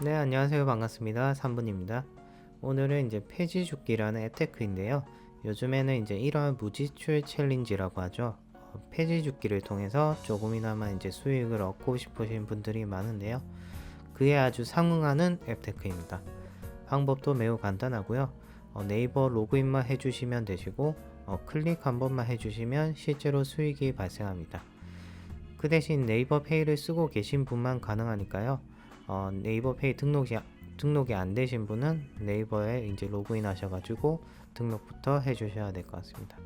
네, 안녕하세요. 반갑습니다. 3분입니다. 오늘은 이제 폐지 죽기라는 앱테크인데요. 요즘에는 이제 이러한 무지출 챌린지라고 하죠. 어, 폐지 죽기를 통해서 조금이나마 이제 수익을 얻고 싶으신 분들이 많은데요. 그에 아주 상응하는 앱테크입니다. 방법도 매우 간단하고요. 어, 네이버 로그인만 해주시면 되시고 어, 클릭 한 번만 해주시면 실제로 수익이 발생합니다. 그 대신 네이버 페이를 쓰고 계신 분만 가능하니까요. 어, 네이버 페이 등록이 등록이 안 되신 분은 네이버에 이제 로그인 하셔가지고 등록부터 해주셔야 될 것 같습니다.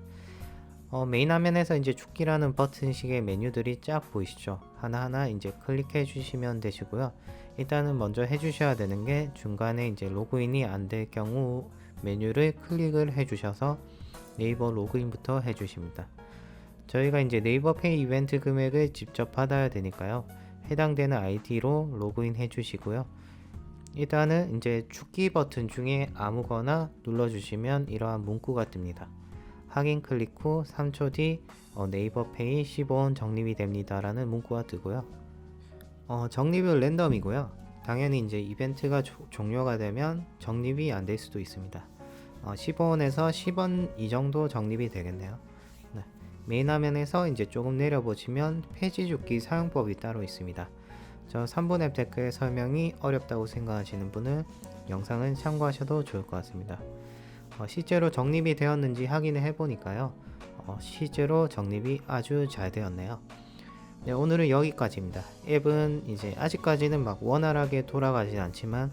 어, 메인 화면에서 이제 죽기라는 버튼식의 메뉴들이 쫙 보이시죠? 하나하나 이제 클릭해 주시면 되시고요. 일단은 먼저 해주셔야 되는 게 중간에 이제 로그인이 안 될 경우 메뉴를 클릭을 해주셔서 네이버 로그인부터 해주십니다. 저희가 이제 네이버 페이 이벤트 금액을 직접 받아야 되니까요. 해당되는 아이디로 로그인 해주시고요. 일단은 이제 죽기 버튼 중에 아무거나 눌러주시면 이러한 문구가 뜹니다. 확인 클릭 후 3초 뒤 어, 네이버 페이 15원 적립이 됩니다 라는 문구가 뜨고요. 어, 적립은 랜덤이고요. 당연히 이제 이벤트가 조- 종료가 되면 적립이 안 될 수도 있습니다. 어, 15원에서 10원 이 정도 적립이 되겠네요. 네. 메인 화면에서 이제 조금 내려보시면 폐지 죽기 사용법이 따로 있습니다. 저 3분 앱테크의 설명이 어렵다고 생각하시는 분은 영상은 참고하셔도 좋을 것 같습니다. 어, 실제로 적립이 되었는지 확인을 해보니까요. 어, 실제로 적립이 아주 잘 되었네요. 네, 오늘은 여기까지입니다. 앱은 이제 아직까지는 막 원활하게 돌아가진 않지만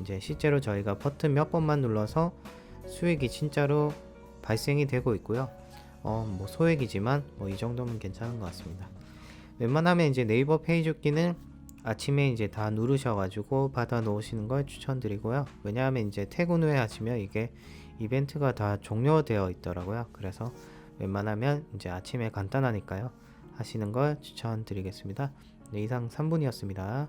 이제 실제로 저희가 버튼 몇 번만 눌러서 수익이 진짜로 발생이 되고 있고요. 어, 뭐 소액이지만 뭐 이 정도면 괜찮은 것 같습니다. 웬만하면 이제 네이버 페이 죽기는 아침에 이제 다 누르셔가지고 받아 놓으시는 걸 추천드리고요. 왜냐하면 이제 퇴근 후에 하시면 이게 이벤트가 다 종료되어 있더라고요. 그래서 웬만하면 이제 아침에 간단하니까요. 하시는 걸 추천드리겠습니다. 네, 이상 3분이었습니다.